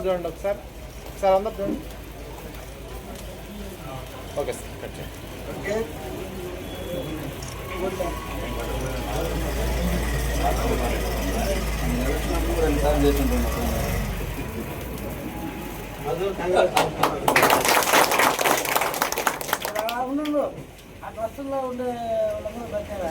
అందరు చూడండి ఒకసారి. సార్ అందరు చూడండి. ఓకే సార్ కట్ ఆ డ్రెస్సుల్లో ఉండే వాళ్ళందరూ పెట్టారా?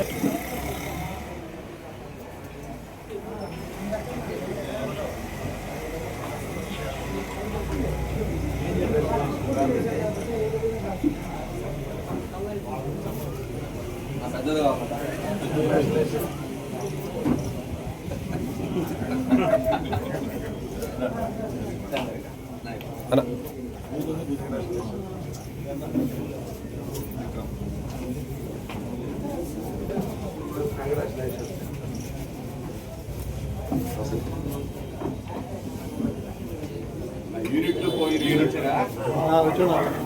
పెట్టాలా కంగ్రాచులేషన్ యూనిట్లు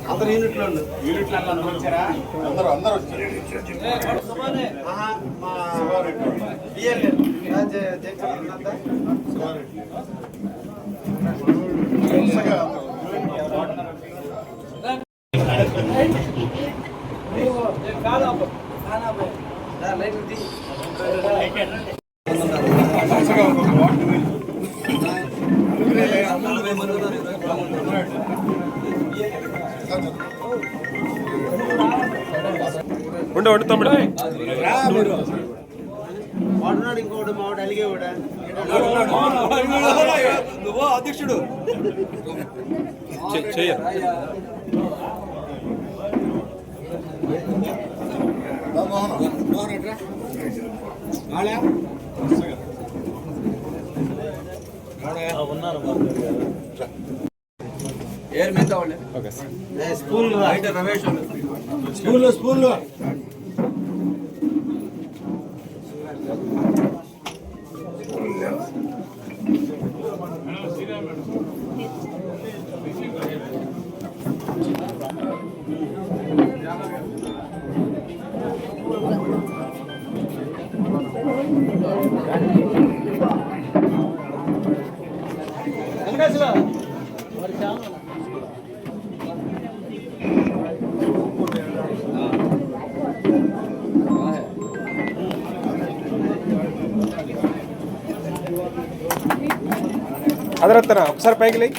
అందరు యూనిట్లో ఉండు యూనిట్లు అందరూ వచ్చారా అందరూ అందరూ వచ్చారు ఉండు ఉండు తమ్ముడు వాడున్నాడు ఇంకోటి మావాడు అలిగే కూడా చె- చెయ్య ఏరు మీద వాళ్ళు ఓకే సార్ స్కూల్ బయట రమేష్ స్కూల్లో స్కూల్లో అదరత్తనా ఒకసారి పైకి లేయి.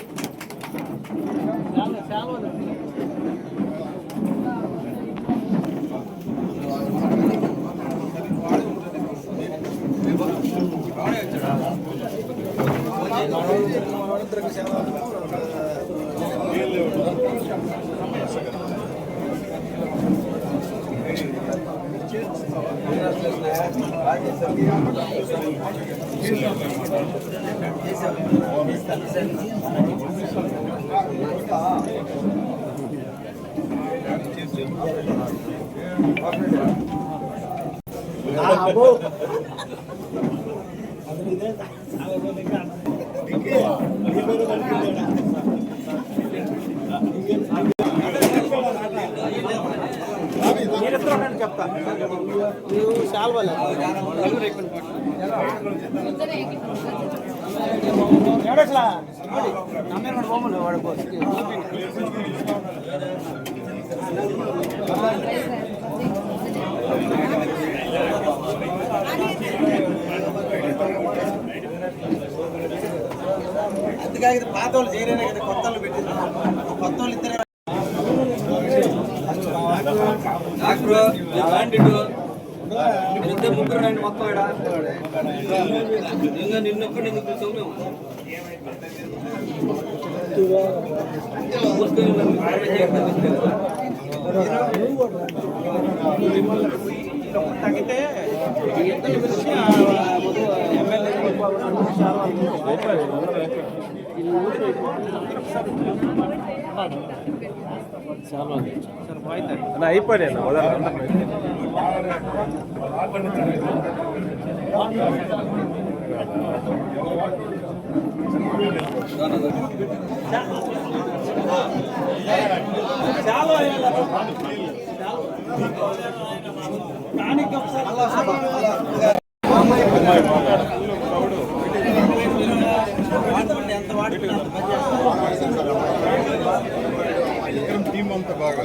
వాడుకో కొత్తగా అందుకే పాత వాళ్ళు చేయలేనే కదా కొత్త వాళ్ళు పెట్టింది. కొత్త వాళ్ళు ఇద్దరే డాక్టర్ రండి మొత్తం ఇక్కడ ఇంకా నిన్నొక్కడి పిలిచావు మేము? తగ్గితే ఈ ఇద్దరు పిలిచి ఆ ముందు ఎమ్మెల్యే అన్న అయిపోయాయి అన్న వదలండి వాడుకుంటే అంత పని చేస్తారు. విక్రమ్ టీం అంతా బాగా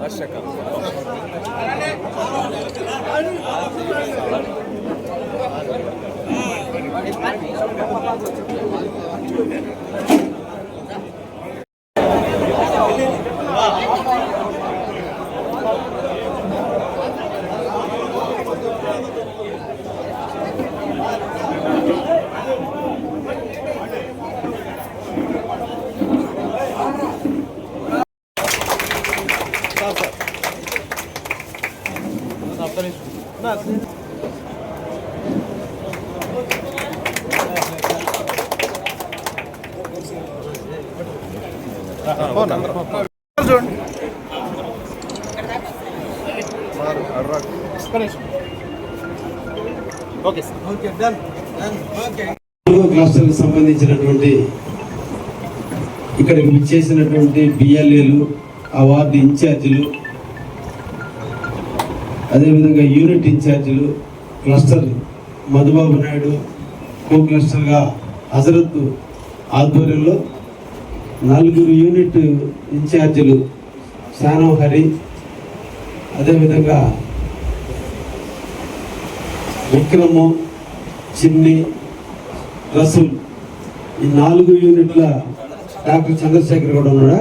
వర్షకాలం చూడండి క్లస్టర్కి సంబంధించినటువంటి ఇక్కడికి విచ్చేసినటువంటి బిఎల్ఏలు ఆ వార్డు ఇన్ఛార్జీలు అదేవిధంగా యూనిట్ ఇన్ఛార్జీలు క్లస్టర్ మధుబాబు నాయుడు కో క్లస్టర్గా హజరత్ ఆధ్వర్యంలో నలుగురు యూనిట్ ఇన్ఛార్జీలు శానం హరి అదేవిధంగా విక్రము చిన్ని రసూల్ ఈ నాలుగు యూనిట్ల డాక్టర్ చంద్రశేఖర్ కూడా ఉన్నాడా?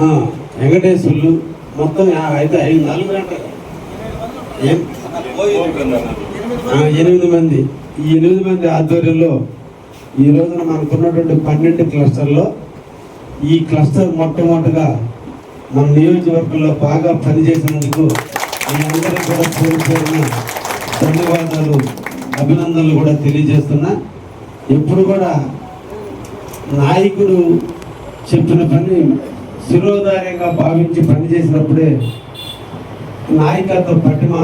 వెంకటేశ్వర్లు మొత్తం అయితే ఐదు నాలుగు ఎనిమిది మంది. ఈ ఎనిమిది మంది ఆధ్వర్యంలో ఈ రోజున మనకున్నటువంటి పన్నెండు క్లస్టర్లో ఈ క్లస్టర్ మొట్టమొదటిగా మన నియోజకవర్గంలో బాగా పనిచేసినందుకు మీ అందరికీ కూడా పేరు ధన్యవాదాలు అభినందనలు కూడా తెలియజేస్తున్నా. ఎప్పుడు కూడా నాయకుడు చెప్పిన పని శిరోధార్యంగా భావించి పనిచేసినప్పుడే నాయకత్వ పటిమ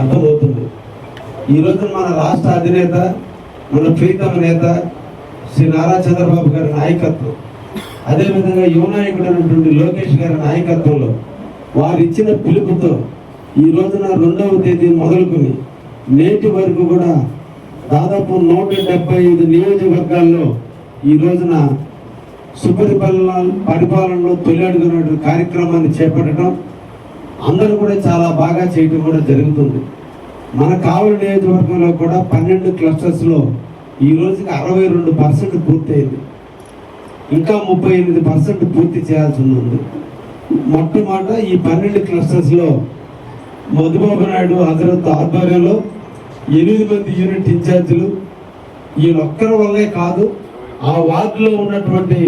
అర్థమవుతుంది. ఈ మన రాష్ట్ర అధినేత మన ప్రీతమ నేత శ్రీ నారా చంద్రబాబు గారి నాయకత్వం. అదేవిధంగా యువ నాయకుడు అయినటువంటి లోకేష్ గారి నాయకత్వంలో వారు ఇచ్చిన పిలుపుతో ఈ రోజున రెండవ తేదీ మొదలుకొని నేటి వరకు కూడా దాదాపు నూట డెబ్బై ఐదు నియోజకవర్గాల్లో ఈ రోజున సుపరిపాలన పరిపాలనలో తొలి కార్యక్రమాన్ని చేపట్టడం అందరూ కూడా చాలా బాగా చేయడం కూడా జరుగుతుంది. మన కావలి నియోజకవర్గంలో కూడా పన్నెండు క్లస్టర్స్లో ఈ రోజుకి అరవై రెండు పర్సెంట్ పూర్తయింది. ఇంకా ముప్పై ఎనిమిది పర్సెంట్ పూర్తి చేయాల్సి ఉంది మొట్టమొదట ఈ పన్నెండు క్లస్టర్స్లో మధుబాబు నాయుడు హజరత్ ఆధ్వర్యంలో ఎనిమిది మంది యూనిట్ ఇన్ఛార్జీలు. వీళ్ళొక్కరి వల్లే కాదు ఆ వార్డులో ఉన్నటువంటి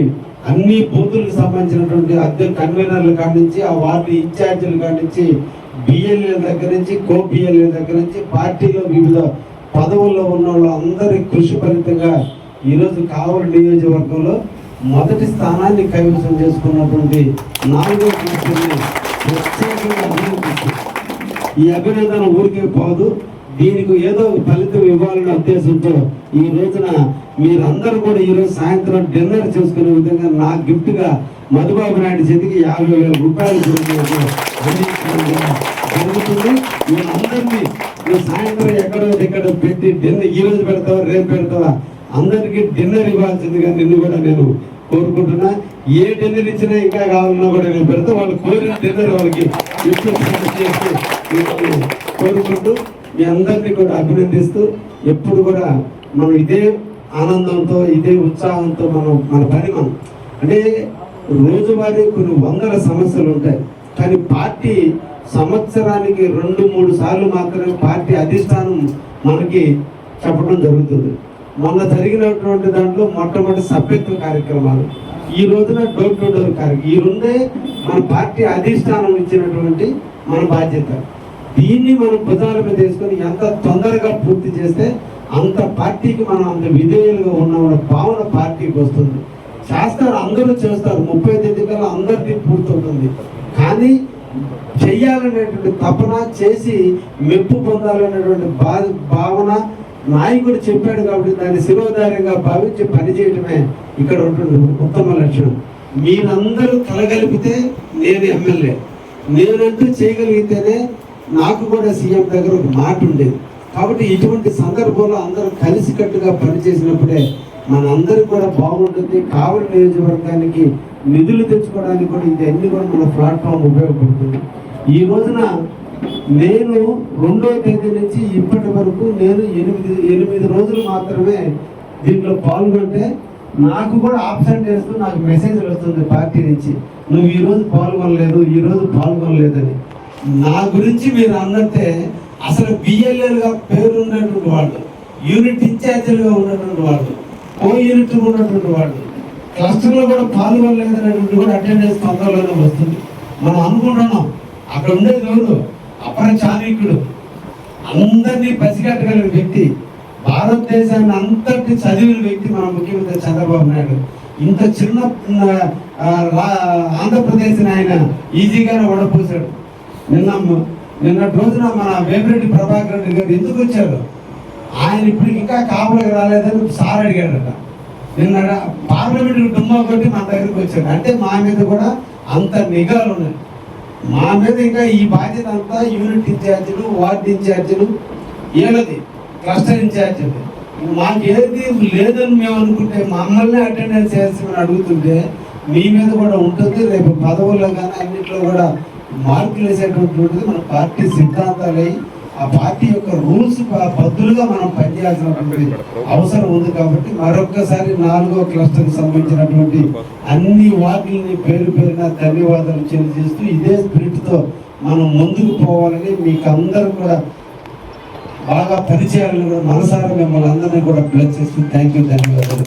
అన్ని బూతులకు సంబంధించినటువంటి అద్దె కన్వీనర్ల కాడి నుంచి ఆ వార్డు ఇన్ఛార్జీల కాడి నుంచి బిఎల్ఏ దగ్గర నుంచి కో బిఎల్ఏ దగ్గర నుంచి పార్టీలో వివిధ పదవుల్లో ఉన్న వాళ్ళందరి కృషి ఫలితంగా ఈరోజు కావలి నియోజకవర్గంలో మొదటి స్థానాన్ని కైవసం చేసుకున్నటువంటి నాలుగో ప్రత్యేకంగా ఈ అభినందన ఊరికే పోదు. దీనికి ఏదో ఫలితం ఇవ్వాలనే ఉద్దేశంతో ఈ రోజున మీరందరూ కూడా ఈరోజు సాయంత్రం డిన్నర్ చేసుకునే విధంగా నా గిఫ్ట్గా మధుబాబు నాయుడు చేతికి యాభై వేల రూపాయలు జరుగుతుంది. మీరందరినీ సాయంత్రం ఎక్కడో ఎక్కడ పెట్టి డిన్నర్ ఈ రోజు పెడతావా రేపు పెడతావా? అందరికీ డిన్నర్ ఇవ్వాల్సిందిగా నిన్ను కూడా నేను కోరుకుంటున్నా. ఏ డిన్నర్ ఇచ్చినా ఇంకా కావాలన్నా కూడా నేను పెడతా. వాళ్ళు కోరిన డిన్నర్ వాళ్ళకి కోరుకుంటూ మీ అందరినీ కూడా అభినందిస్తూ ఎప్పుడు కూడా మనం ఇదే ఆనందంతో ఇదే ఉత్సాహంతో మనం మన పని మనం. అంటే రోజువారీ కొన్ని వందల సమస్యలు ఉంటాయి. కానీ పార్టీ సంవత్సరానికి రెండు మూడు సార్లు మాత్రమే పార్టీ అధిష్టానం మనకి చెప్పడం జరుగుతుంది. మొన్న జరిగినటువంటి దాంట్లో మొట్టమొదటి సభ్యత్వ కార్యక్రమాలు ఈ రోజున డోర్ టు డోర్ కార్యక్రమం ఈ రెండే మన పార్టీ అధిష్టానం ఇచ్చినటువంటి మన బాధ్యత. దీన్ని మనం భుజాల మీద తీసుకొని ఎంత తొందరగా పూర్తి చేస్తే అంత పార్టీకి మనం అంత విధేయులుగా ఉన్నామన్న భావన పార్టీకి వస్తుంది. చేస్తారు అందరూ చేస్తారు. ముప్పై తేదీ కల్లా అందరికీ పూర్తవుతుంది. కానీ చెయ్యాలనేటువంటి తపన చేసి మెప్పు పొందాలనేటువంటి బా భావన నాయకుడు చెప్పాడు కాబట్టి దాన్ని శిరోధార్యంగా భావించి పనిచేయడమే ఇక్కడ ఉంటుంది ఉత్తమ లక్షణం మీరందరూ కలగలిపితే నేను ఎమ్మెల్యే. నేనంటూ చేయగలిగితేనే నాకు కూడా సీఎం దగ్గర ఒక మాట ఉండేది. కాబట్టి ఇటువంటి సందర్భంలో అందరూ కలిసికట్టుగా పనిచేసినప్పుడే మనందరూ కూడా బాగుంటుంది. కావలి నియోజకవర్గానికి నిధులు తెచ్చుకోవడానికి కూడా ఇది అన్ని కూడా మన ప్లాట్ఫామ్ ఉపయోగపడుతుంది. ఈ రోజున నేను రెండో తేదీ నుంచి ఇప్పటి వరకు నేను ఎనిమిది ఎనిమిది రోజులు మాత్రమే దీంట్లో పాల్గొంటే నాకు కూడా ఆప్షన్ చేస్తూ నాకు మెసేజ్ వస్తుంది పార్టీ నుంచి. నువ్వు ఈరోజు పాల్గొనలేదు ఈరోజు పాల్గొనలేదని. నా గురించి మీరు అన్నట్టే అసలు బిఎల్ఏలుగా పేరున్నటువంటి వాళ్ళు యూనిట్ ఇన్ఛార్జీలుగా ఉన్నటువంటి వాళ్ళు ఓ యూనిట్ ఉన్నటువంటి వాళ్ళు క్లస్టర్లో కూడా పాల్గొనలేదనేటువంటి కూడా అటెండెన్స్ తొందరలోనే వస్తుంది. మనం అనుకుంటున్నాం అక్కడ ఉండేది ఎవరు? అపర చాణిక్యుడు. అందరినీ పసిగట్టగలిగిన వ్యక్తి భారతదేశాన్ని అంతటి చదివిన వ్యక్తి మన ముఖ్యమంత్రి చంద్రబాబు నాయుడు. ఇంత చిన్న ఆ, రా- ఆంధ్రప్రదేశ్ని ఆయన ఈజీగానే ఓడపోసాడు నిన్న నిన్నటి రోజున మన వేమిరెడ్డి ప్రభాకర్ రెడ్డి గారు ఎందుకు వచ్చారు? ఆయన ఇప్పుడు ఇంకా కాపులకు రాలేదని సార్ అడిగాడట. నిన్న పార్లమెంట్ డుమ్మా కొట్టి మన దగ్గరికి వచ్చాడు. అంటే మా మీద కూడా అంత నిఘాలు ఉన్నాయి. మా మీద ఇంకా ఈ బాధ్యత అంతా యూనిట్ ఇన్ఛార్జీలు వార్డ్ ఇన్ఛార్జీలు వీళ్ళది క్లస్టర్ ఇన్ఛార్జీలు మాకు ఏది లేదని మేము అనుకుంటే మమ్మల్ని అటెండెన్స్ చేస్తామని అడుగుతుంటే మీ మీద కూడా ఉంటుంది. రేపు పదవుల్లో కానీ అన్నింటిలో కూడా మార్కులు వేసేటటువంటిది మన పార్టీ సిద్ధాంతాలు ఆ పార్టీ యొక్క రూల్స్ బద్దులుగా మనం పనిచేయాల్సినటువంటి అవసరం ఉంది కాబట్టి మరొక్కసారి నాలుగో క్లస్టర్కి సంబంధించినటువంటి అన్ని వార్డులని పేరు పేరున ధన్యవాదాలు తెలియజేస్తూ ఇదే స్పిరిట్తో మనం ముందుకు పోవాలని మీకు అందరూ కూడా బాగా పనిచేయాలని కూడా మనసారా మిమ్మల్ని అందరినీ కూడా బ్లెస్ చేస్తూ థ్యాంక్ యూ ధన్యవాదాలు.